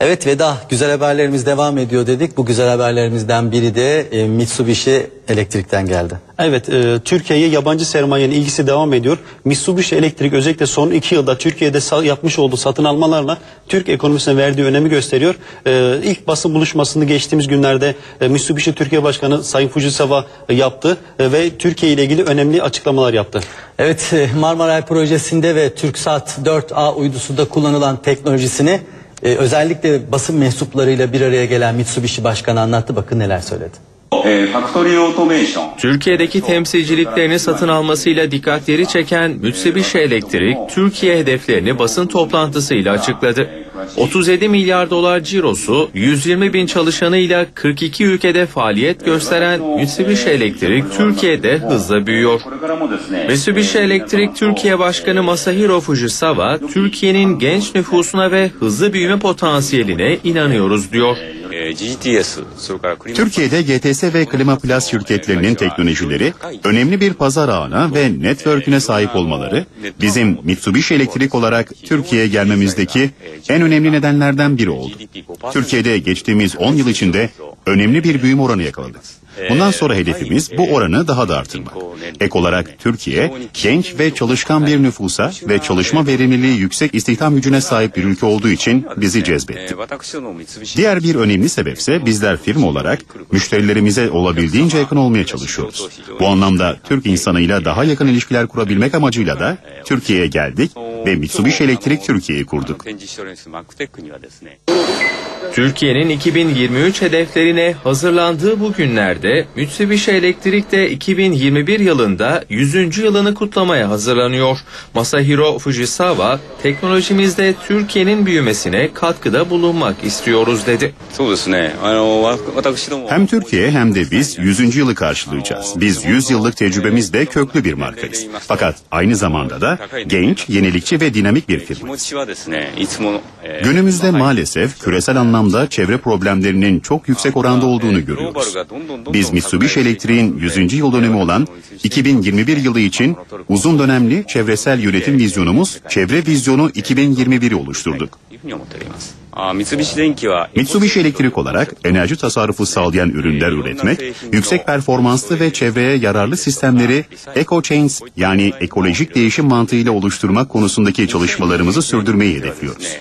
Evet Veda güzel haberlerimiz devam ediyor dedik. Bu güzel haberlerimizden biri de e, Mitsubishi Elektrik'ten geldi. Evet, e, Türkiye'ye yabancı sermayenin ilgisi devam ediyor. Mitsubishi Elektrik özellikle son iki yılda Türkiye'de yapmış olduğu satın almalarla Türk ekonomisine verdiği önemi gösteriyor. E, ilk basın buluşmasını geçtiğimiz günlerde e, Mitsubishi Türkiye Başkanı Sayın Fujisawa e, yaptı e, ve Türkiye ile ilgili önemli açıklamalar yaptı. Evet e, Marmaray projesinde ve TürkSat 4A uydusunda kullanılan teknolojisini ee, özellikle basın mensuplarıyla bir araya gelen Mitsubishi Başkanı anlattı. Bakın neler söyledi. Ee, Türkiye'deki temsilciliklerini satın almasıyla dikkatleri çeken Mitsubishi Elektrik, Türkiye hedeflerini basın toplantısıyla açıkladı. 37 milyar dolar cirosu, 120 bin çalışanıyla 42 ülkede faaliyet gösteren Mitsubishi Elektrik Türkiye'de hızla büyüyor. Mitsubishi Elektrik Türkiye Başkanı Masahiro Fujisawa, Türkiye'nin genç nüfusuna ve hızlı büyüme potansiyeline inanıyoruz diyor. Türkiye'de GTS ve Klima Plus şirketlerinin teknolojileri önemli bir pazar ağına ve network'üne sahip olmaları bizim Mitsubishi Elektrik olarak Türkiye'ye gelmemizdeki en önemli nedenlerden biri oldu. Türkiye'de geçtiğimiz 10 yıl içinde önemli bir büyüme oranı yakaladık. Bundan sonra hedefimiz bu oranı daha da artırmak. Ek olarak Türkiye, genç ve çalışkan bir nüfusa ve çalışma verimliliği yüksek istihdam gücüne sahip bir ülke olduğu için bizi cezbetti. Diğer bir önemli sebepse bizler firma olarak müşterilerimize olabildiğince yakın olmaya çalışıyoruz. Bu anlamda Türk insanıyla daha yakın ilişkiler kurabilmek amacıyla da Türkiye'ye geldik ve Mitsubishi Elektrik Türkiye'yi kurduk. Türkiye'nin 2023 hedeflerine hazırlandığı bu günlerde Mitsubishi Elektrik de 2021 yılında 100. yılını kutlamaya hazırlanıyor. Masahiro Fujisawa, teknolojimizde Türkiye'nin büyümesine katkıda bulunmak istiyoruz dedi. Hem Türkiye hem de biz 100. yılı karşılayacağız. Biz 100 yıllık tecrübemizde köklü bir markayız. Fakat aynı zamanda da genç, yenilikçi ve dinamik bir firmayız. Günümüzde maalesef küresel anlamda anlamda çevre problemlerinin çok yüksek oranda olduğunu görüyoruz. Biz Mitsubishi Elektrik'in 100. yıl dönemi olan 2021 yılı için uzun dönemli çevresel yönetim vizyonumuz Çevre Vizyonu 2021'i oluşturduk. Mitsubishi Elektrik olarak enerji tasarrufu sağlayan ürünler üretmek, yüksek performanslı ve çevreye yararlı sistemleri Eco Chains yani ekolojik değişim mantığıyla oluşturmak konusundaki çalışmalarımızı sürdürmeyi hedefliyoruz.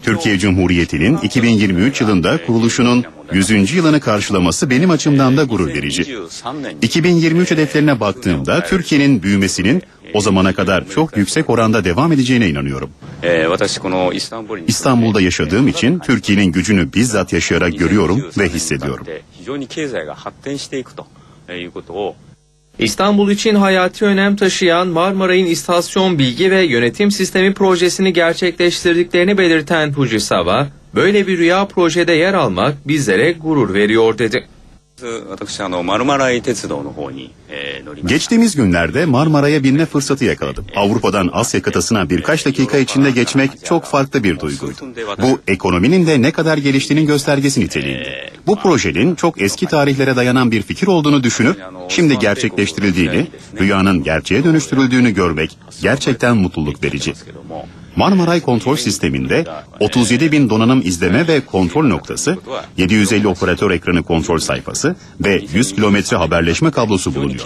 Türkiye Cumhuriyeti'nin 2023 yılında kuruluşunun 100. yılını karşılaması benim açımdan da gurur verici. 2023 hedeflerine baktığımda Türkiye'nin büyümesinin o zamana kadar çok yüksek oranda devam edeceğine inanıyorum. İstanbul'da yaşadığım için Türkiye'nin gücünü bizzat yaşayarak görüyorum ve hissediyorum. İstanbul için hayati önem taşıyan Marmaray'ın istasyon bilgi ve yönetim sistemi projesini gerçekleştirdiklerini belirten Fujisawa, böyle bir rüya projede yer almak bizlere gurur veriyor dedi. Geçtiğimiz günlerde Marmara'ya binme fırsatı yakaladım. Avrupa'dan Asya kıtasına birkaç dakika içinde geçmek çok farklı bir duyguydu. Bu ekonominin de ne kadar geliştiğinin göstergesi niteliğinde. Bu projenin çok eski tarihlere dayanan bir fikir olduğunu düşünüp şimdi gerçekleştirildiğini, rüyanın gerçeğe dönüştürüldüğünü görmek gerçekten mutluluk verici. Marmaray kontrol sisteminde 37 bin donanım izleme ve kontrol noktası, 750 operatör ekranı kontrol sayfası ve 100 kilometre haberleşme kablosu bulunuyor.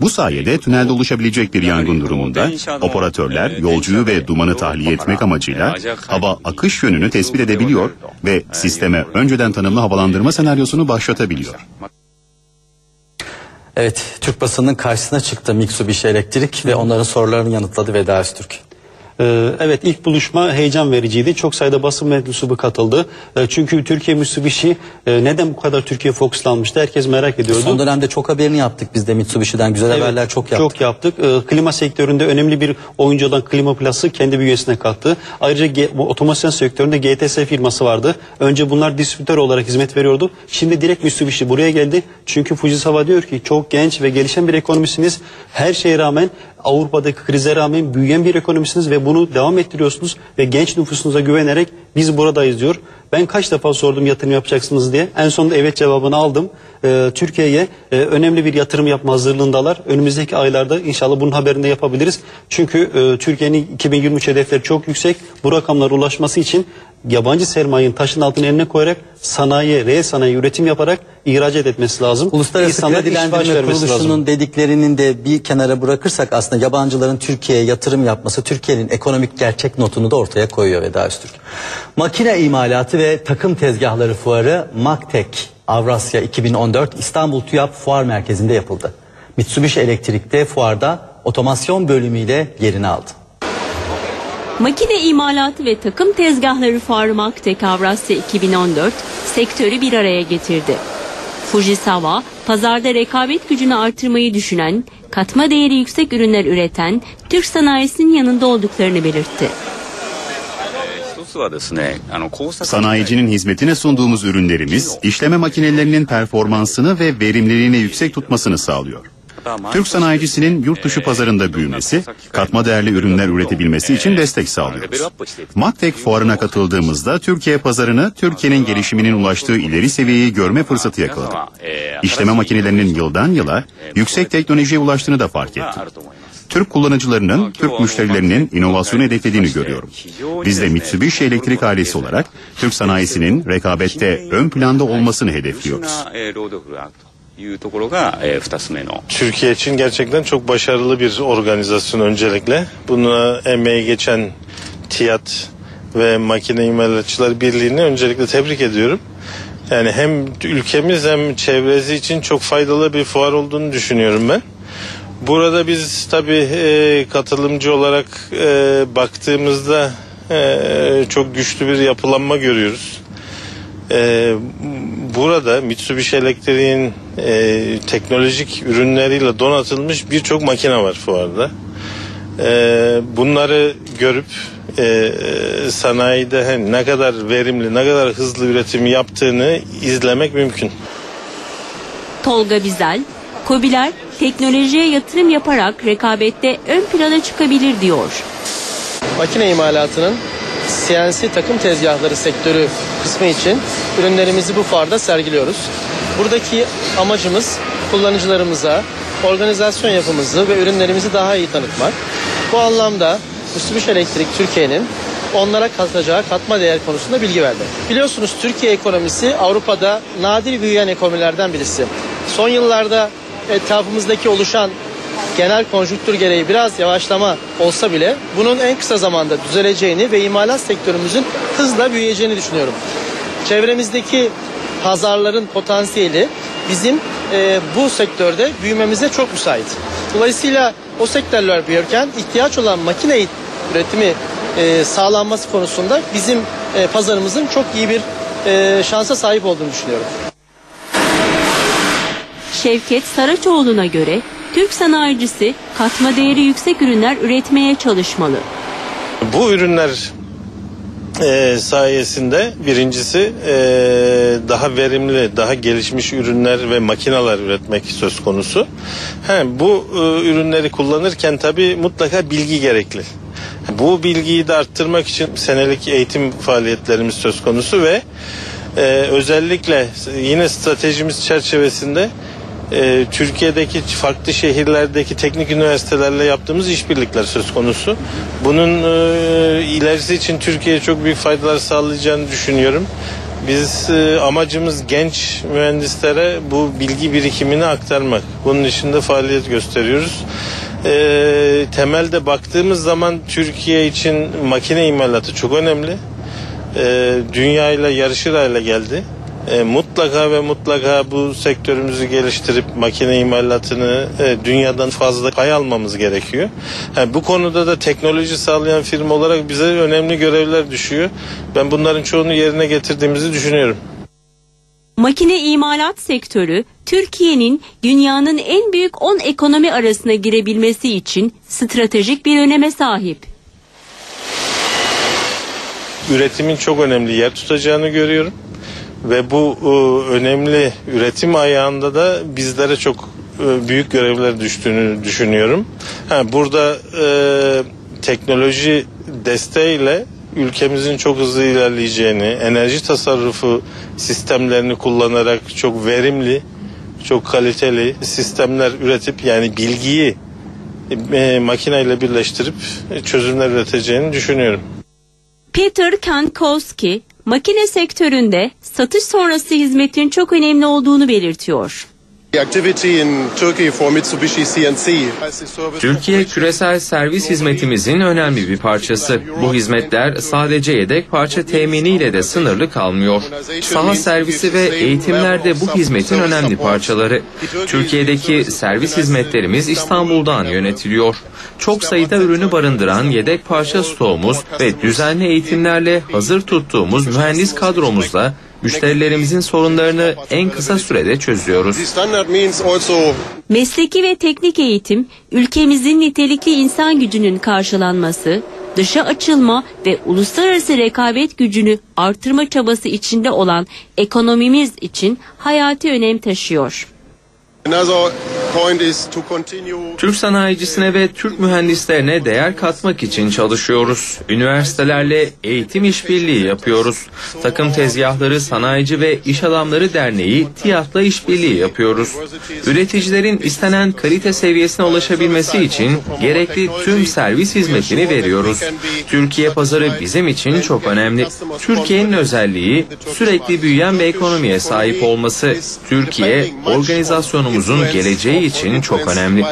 Bu sayede tünelde oluşabilecek bir yangın durumunda operatörler yolcuyu ve dumanı tahliye etmek amacıyla hava akış yönünü tespit edebiliyor ve sisteme önceden tanımlı havalandırma senaryosunu başlatabiliyor. Evet, Türk basının karşısına çıktı Mitsubishi Elektrik ve onların sorularını yanıtladı Veda Öztürk. Ee, Evet ilk buluşma heyecan vericiydi. Çok sayıda basın mensubu katıldı. Ee, Çünkü Türkiye Mitsubishi e, neden bu kadar Türkiye fokuslanmıştı herkes merak ediyordu. Son dönemde çok haberini yaptık biz de Mitsubishi'den güzel Evet, haberler çok yaptık. Çok yaptık. Ee, klima sektöründe önemli bir oyuncu olan Klima Plus'ı kendi bünyesine kattı. Ayrıca G- otomasyon sektöründe GTS firması vardı. Önce bunlar distribütör olarak hizmet veriyordu. Şimdi direkt Mitsubishi buraya geldi. Çünkü Fujisawa diyor ki çok genç ve gelişen bir ekonomisiniz. Her şeye rağmen Avrupa'daki krize rağmen büyüyen bir ekonomisiniz ve bunu devam ettiriyorsunuz ve genç nüfusunuza güvenerek biz buradayız diyor. Ben kaç defa sordum yatırım yapacaksınız diye. En sonunda evet cevabını aldım. Ee, Türkiye'ye e, önemli bir yatırım yapma hazırlığındalar. Önümüzdeki aylarda inşallah bunun haberini de yapabiliriz. Çünkü e, Türkiye'nin 2023 hedefleri çok yüksek. Bu rakamlara ulaşması için yabancı sermayenin taşın altına eline koyarak sanayi, reel sanayi üretim yaparak ihracat etmesi lazım. Uluslararası İnsanlara iş Kredilendirme Kuruluşu'nun lazım. dediklerinin de bir kenara bırakırsak aslında yabancıların Türkiye'ye yatırım yapması Türkiye'nin ekonomik gerçek notunu da ortaya koyuyor Veda Öztürk. Makine imalatı ve takım tezgahları fuarı Maktek Avrasya 2014 İstanbul TÜYAP Fuar Merkezi'nde yapıldı. Mitsubishi Elektrik'te fuarda otomasyon bölümüyle yerini aldı. Makine imalatı ve takım tezgahları fuarı Maktek Avrasya 2014 sektörü bir araya getirdi. Fujisawa, pazarda rekabet gücünü artırmayı düşünen, katma değeri yüksek ürünler üreten Türk sanayisinin yanında olduklarını belirtti. Sanayicinin hizmetine sunduğumuz ürünlerimiz işleme makinelerinin performansını ve verimliliğini yüksek tutmasını sağlıyor. Türk sanayicisinin yurt dışı pazarında büyümesi, katma değerli ürünler üretebilmesi için destek sağlıyoruz. Maktek fuarına katıldığımızda Türkiye pazarını Türkiye'nin gelişiminin ulaştığı ileri seviyeyi görme fırsatı yakaladık. İşleme makinelerinin yıldan yıla yüksek teknolojiye ulaştığını da fark ettim. Türk kullanıcılarının, Türk müşterilerinin inovasyonu hedeflediğini görüyorum. Biz de Mitsubishi Elektrik ailesi olarak Türk sanayisinin rekabette ön planda olmasını hedefliyoruz. Türkiye için gerçekten çok başarılı bir organizasyon öncelikle. Buna emeği geçen TİAD ve Makine İmalatçılar Birliği'ni öncelikle tebrik ediyorum. Yani hem ülkemiz hem çevresi için çok faydalı bir fuar olduğunu düşünüyorum ben. Burada biz tabii e, katılımcı olarak e, baktığımızda e, çok güçlü bir yapılanma görüyoruz. Ee, burada Mitsubishi Elektrik'in e, teknolojik ürünleriyle donatılmış birçok makine var fuarda. Ee, bunları görüp e, sanayide he, ne kadar verimli, ne kadar hızlı üretim yaptığını izlemek mümkün. Tolga Bizel, KOBİ'ler teknolojiye yatırım yaparak rekabette ön plana çıkabilir diyor. makine imalatının CNC takım tezgahları sektörü kısmı için ürünlerimizi bu fuarda sergiliyoruz. Buradaki amacımız kullanıcılarımıza organizasyon yapımızı ve ürünlerimizi daha iyi tanıtmak. Bu anlamda Mitsubishi Elektrik Türkiye'nin onlara katacağı katma değer konusunda bilgi vermek. Biliyorsunuz Türkiye ekonomisi Avrupa'da nadir büyüyen ekonomilerden birisi. Son yıllarda etrafımızdaki oluşan genel konjüktür gereği biraz yavaşlama olsa bile bunun en kısa zamanda düzeleceğini ve imalat sektörümüzün hızla büyüyeceğini düşünüyorum. Çevremizdeki pazarların potansiyeli bizim e, bu sektörde büyümemize çok müsait. Dolayısıyla o sektörler büyürken ihtiyaç olan makine üretimi e, sağlanması konusunda bizim e, pazarımızın çok iyi bir e, şansa sahip olduğunu düşünüyorum. Şevket Saraçoğlu'na göre Türk sanayicisi katma değeri yüksek ürünler üretmeye çalışmalı. Bu ürünler e, sayesinde birincisi e, daha verimli, daha gelişmiş ürünler ve makineler üretmek söz konusu. He, bu e, ürünleri kullanırken tabii mutlaka bilgi gerekli. Bu bilgiyi de arttırmak için senelik eğitim faaliyetlerimiz söz konusu ve e, özellikle yine stratejimiz çerçevesinde e, Türkiye'deki farklı şehirlerdeki teknik üniversitelerle yaptığımız işbirlikler söz konusu. Bunun e, ilerisi için Türkiye'ye çok büyük faydalar sağlayacağını düşünüyorum. Biz e, amacımız genç mühendislere bu bilgi birikimini aktarmak. Bunun için de faaliyet gösteriyoruz. E, temelde baktığımız zaman Türkiye için makine imalatı çok önemli. E, dünya ile yarışır hale geldi. E, mutlaka ve mutlaka bu sektörümüzü geliştirip makine imalatını e, dünyadan fazla pay almamız gerekiyor. Ha, bu konuda da teknoloji sağlayan firma olarak bize önemli görevler düşüyor. Ben bunların çoğunu yerine getirdiğimizi düşünüyorum. Makine imalat sektörü Türkiye'nin dünyanın en büyük 10 ekonomi arasına girebilmesi için stratejik bir öneme sahip. Üretimin çok önemli yer tutacağını görüyorum. Ve bu e, önemli üretim ayağında da bizlere çok e, büyük görevler düştüğünü düşünüyorum. Burada e, teknoloji desteğiyle ülkemizin çok hızlı ilerleyeceğini, enerji tasarrufu sistemlerini kullanarak çok verimli, çok kaliteli sistemler üretip yani bilgiyi makineyle birleştirip çözümler üreteceğini düşünüyorum. Peter Kankowski, makine sektöründe satış sonrası hizmetin çok önemli olduğunu belirtiyor. Türkiye küresel servis hizmetimizin önemli bir parçası. Bu hizmetler sadece yedek parça teminiyle de sınırlı kalmıyor. Saha servisi ve eğitimler de bu hizmetin önemli parçaları. Türkiye'deki servis hizmetlerimiz İstanbul'dan yönetiliyor. Çok sayıda ürünü barındıran yedek parça stoğumuz ve düzenli eğitimlerle hazır tuttuğumuz mühendis kadromuzla müşterilerimizin sorunlarını en kısa sürede çözüyoruz. Mesleki ve teknik eğitim, ülkemizin nitelikli insan gücünün karşılanması, dışa açılma ve uluslararası rekabet gücünü artırma çabası içinde olan ekonomimiz için hayati önem taşıyor. Türk sanayicisine ve Türk mühendislerine değer katmak için çalışıyoruz. Üniversitelerle eğitim işbirliği yapıyoruz. Takım tezgahları Sanayici ve İş Adamları Derneği TİAD'la işbirliği yapıyoruz. Üreticilerin istenen kalite seviyesine ulaşabilmesi için gerekli tüm servis hizmetini veriyoruz. Türkiye pazarı bizim için çok önemli. Türkiye'nin özelliği sürekli büyüyen bir ekonomiye sahip olması. Türkiye organizasyonumuzun geleceği için çok önemli.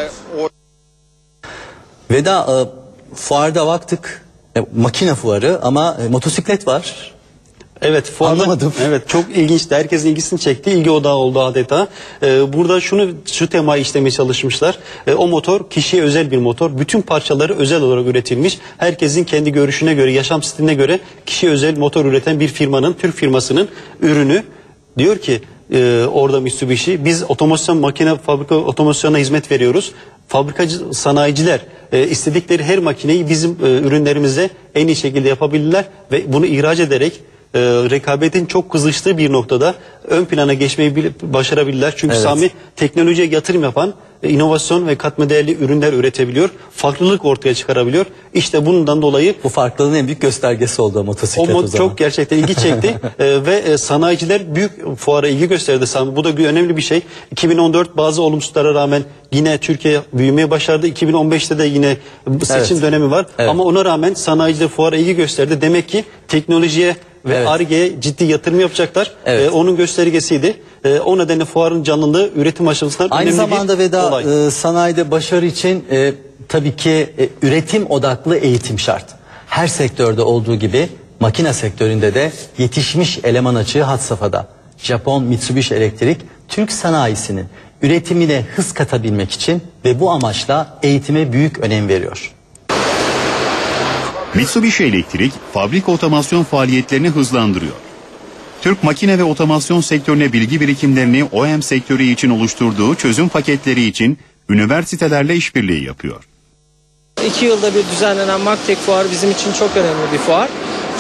Veda e, fuarda baktık. E, makine fuarı ama e, motosiklet var. Evet fuarda, Anlamadım. Evet çok ilginçti. Herkesin ilgisini çekti. İlgi odağı oldu adeta. Ee, burada şunu şu temayı işlemeye çalışmışlar. Ee, o motor kişiye özel bir motor. Bütün parçaları özel olarak üretilmiş. Herkesin kendi görüşüne göre, yaşam stiline göre kişiye özel motor üreten bir firmanın, Türk firmasının ürünü. Diyor ki e, orada Mitsubishi biz otomasyon makine fabrika otomasyona hizmet veriyoruz. Fabrikacı sanayiciler e, istedikleri her makineyi bizim e, ürünlerimize en iyi şekilde yapabilirler ve bunu ihraç ederek e, rekabetin çok kızıştığı bir noktada ön plana geçmeyi bil- başarabilirler. Çünkü Evet. Sami teknolojiye yatırım yapan inovasyon ve katma değerli ürünler üretebiliyor. Farklılık ortaya çıkarabiliyor. İşte bundan dolayı Bu farklılığın en büyük göstergesi oldu o o motosiklet o, mod zaman. çok gerçekten ilgi çekti Ee, ve e, sanayiciler büyük fuara ilgi gösterdi. Bu da önemli bir şey. 2014 bazı olumsuzlara rağmen yine Türkiye büyümeye başardı. 2015'te de yine seçim Evet. dönemi var. Evet. Ama ona rağmen sanayiciler fuara ilgi gösterdi. Demek ki teknolojiye ve. ARGE'ye ciddi yatırım yapacaklar. Evet. Ee, onun göstergesiydi. Ee, o nedenle fuarın canlılığı üretim aşamasından Aynı önemli zamanda bir Veda olay. e, sanayide başarı için e, tabii ki e, üretim odaklı eğitim şart. Her sektörde olduğu gibi makine sektöründe de yetişmiş eleman açığı had safhada. Japon Mitsubishi Elektrik Türk sanayisinin üretimine hız katabilmek için ve bu amaçla eğitime büyük önem veriyor. Mitsubishi Elektrik fabrika otomasyon faaliyetlerini hızlandırıyor. Türk makine ve otomasyon sektörüne bilgi birikimlerini OEM sektörü için oluşturduğu çözüm paketleri için üniversitelerle işbirliği yapıyor. İki yılda bir düzenlenen Maktek Fuarı bizim için çok önemli bir fuar.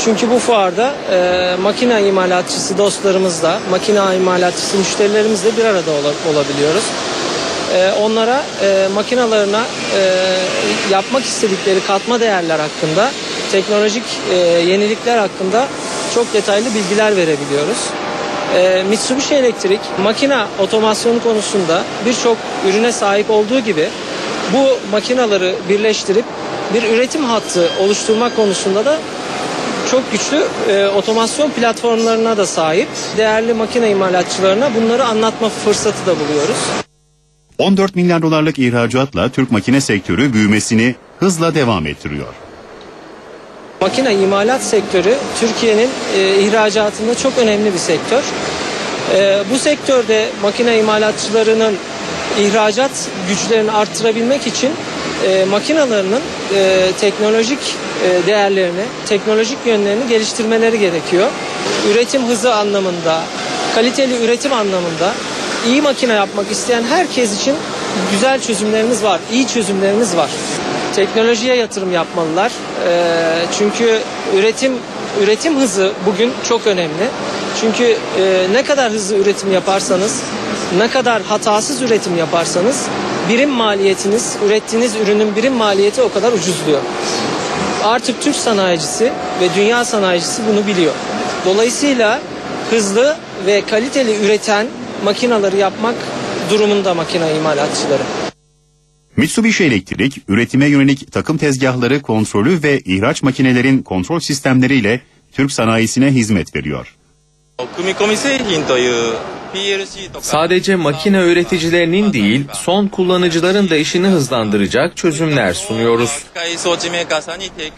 Çünkü bu fuarda e, makine imalatçısı dostlarımızla, makine imalatçısı müşterilerimizle bir arada ola- olabiliyoruz. E, onlara e, makinalarına e, yapmak istedikleri katma değerler hakkında, teknolojik e, yenilikler hakkında çok detaylı bilgiler verebiliyoruz. E, Mitsubishi Elektrik makine otomasyonu konusunda birçok ürüne sahip olduğu gibi bu makinaları birleştirip bir üretim hattı oluşturmak konusunda da çok güçlü e, otomasyon platformlarına da sahip. Değerli makine imalatçılarına bunları anlatma fırsatı da buluyoruz. 14 milyar dolarlık ihracatla Türk makine sektörü büyümesini hızla devam ettiriyor. Makine imalat sektörü Türkiye'nin e, ihracatında çok önemli bir sektör. E, bu sektörde makine imalatçılarının ihracat güçlerini arttırabilmek için e, makinalarının e, teknolojik e, değerlerini, teknolojik yönlerini geliştirmeleri gerekiyor. Üretim hızı anlamında, kaliteli üretim anlamında iyi makine yapmak isteyen herkes için güzel çözümlerimiz var, iyi çözümlerimiz var. Teknolojiye yatırım yapmalılar. E, çünkü üretim üretim hızı bugün çok önemli. Çünkü e, ne kadar hızlı üretim yaparsanız, ne kadar hatasız üretim yaparsanız birim maliyetiniz, ürettiğiniz ürünün birim maliyeti o kadar ucuzluyor. Artık Türk sanayicisi ve dünya sanayicisi bunu biliyor. Dolayısıyla hızlı ve kaliteli üreten makinaları yapmak durumunda makine imalatçıları. Mitsubishi Elektrik, üretime yönelik takım tezgahları kontrolü ve ihraç makinelerin kontrol sistemleriyle Türk sanayisine hizmet veriyor. Sadece makine üreticilerinin değil, son kullanıcıların da işini hızlandıracak çözümler sunuyoruz.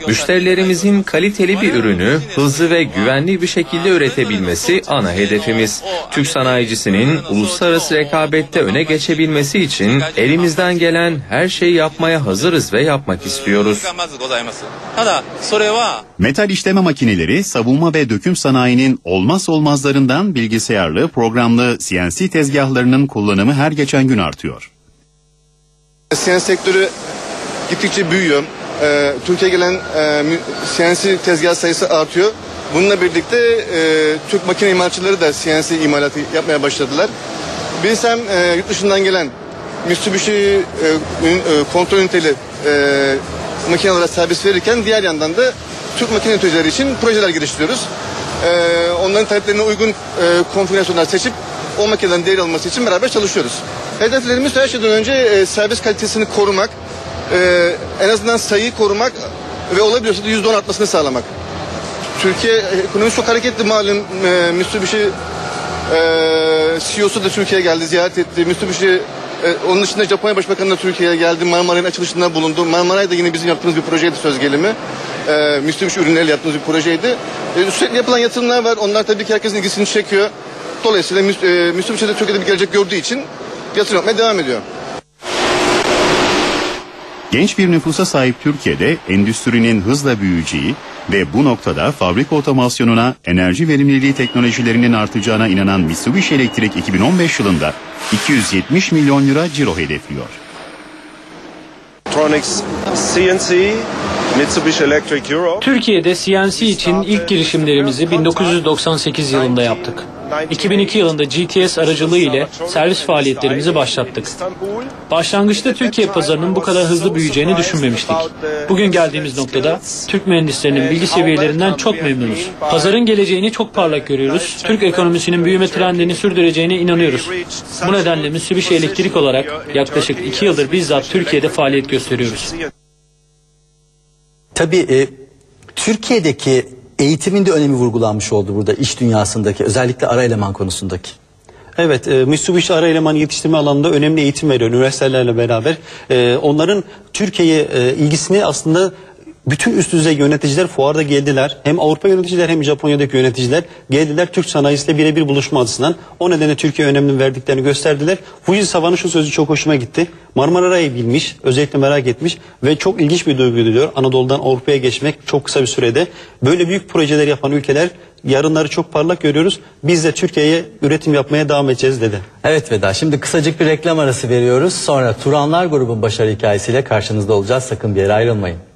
Müşterilerimizin kaliteli bir ürünü hızlı ve güvenli bir şekilde üretebilmesi ana hedefimiz. Türk sanayicisinin uluslararası rekabette öne geçebilmesi için elimizden gelen her şeyi yapmaya hazırız ve yapmak istiyoruz. Metal işleme makineleri savunma ve döküm sanayinin olmaz olmazlarından bilgisayarlı programlı CNC tezgahlarının kullanımı her geçen gün artıyor. CNC sektörü gittikçe büyüyor. Ee, Türkiye'ye gelen e, CNC tezgah sayısı artıyor. Bununla birlikte e, Türk makine imalatçıları da CNC imalatı yapmaya başladılar. Biz hem e, yurt dışından gelen Mitsubishi e, e, kontrol üniteli e, makinelere servis verirken diğer yandan da Türk makine üreticileri için projeler geliştiriyoruz. E, onların taleplerine uygun e, konfigürasyonlar seçip o makinelerin değer alması için beraber çalışıyoruz. Hedeflerimiz her şeyden önce e, servis kalitesini korumak, e, en azından sayıyı korumak ve olabiliyorsa da %10 artmasını sağlamak. Türkiye ekonomisi çok hareketli malum. E, Mitsubishi e, CEO'su da Türkiye'ye geldi, ziyaret etti. Mitsubishi e, onun dışında Japonya Başbakanı da Türkiye'ye geldi. Marmaray'ın açılışında bulundu. Marmaray da yine bizim yaptığımız bir projeydi söz gelimi. E, Mitsubishi ürünleriyle yaptığımız bir projeydi. E, sürekli yapılan yatırımlar var. Onlar tabii ki herkesin ilgisini çekiyor. Dolayısıyla Mis- e, Mitsubishi de Türkiye'de bir gelecek gördüğü için yatırım yapmaya devam ediyor. Genç bir nüfusa sahip Türkiye'de endüstrinin hızla büyüyeceği ve bu noktada fabrika otomasyonuna enerji verimliliği teknolojilerinin artacağına inanan Mitsubishi Elektrik 2015 yılında 270 milyon lira ciro hedefliyor. Electronics CNC Mitsubishi Electric Europe Türkiye'de CNC için ilk girişimlerimizi 1998 yılında yaptık. 2002 yılında GTS aracılığı ile servis faaliyetlerimizi başlattık. Başlangıçta Türkiye pazarının bu kadar hızlı büyüyeceğini düşünmemiştik. Bugün geldiğimiz noktada Türk mühendislerinin bilgi seviyelerinden çok memnunuz. Pazarın geleceğini çok parlak görüyoruz. Türk ekonomisinin büyüme trendini sürdüreceğine inanıyoruz. Bu nedenle Mitsubishi Elektrik olarak yaklaşık 2 yıldır bizzat Türkiye'de faaliyet gösteriyoruz. Tabii e, Türkiye'deki eğitimin de önemi vurgulanmış oldu burada iş dünyasındaki özellikle ara eleman konusundaki. Evet, e, Mitsubishi ara eleman yetiştirme alanında önemli eğitim veriyor üniversitelerle beraber. E, onların Türkiye'ye e, ilgisini aslında bütün üst düzey yöneticiler fuarda geldiler. Hem Avrupa yöneticiler hem Japonya'daki yöneticiler geldiler Türk sanayisiyle birebir buluşma açısından. O nedenle Türkiye önemli verdiklerini gösterdiler. Fujisawa şu sözü çok hoşuma gitti. Marmara'yı bilmiş, özellikle merak etmiş ve çok ilginç bir duygu diyor. Anadolu'dan Avrupa'ya geçmek çok kısa bir sürede. Böyle büyük projeler yapan ülkeler yarınları çok parlak görüyoruz. Biz de Türkiye'ye üretim yapmaya devam edeceğiz dedi. Evet Veda şimdi kısacık bir reklam arası veriyoruz. Sonra Turanlar grubun başarı hikayesiyle karşınızda olacağız. Sakın bir yere ayrılmayın.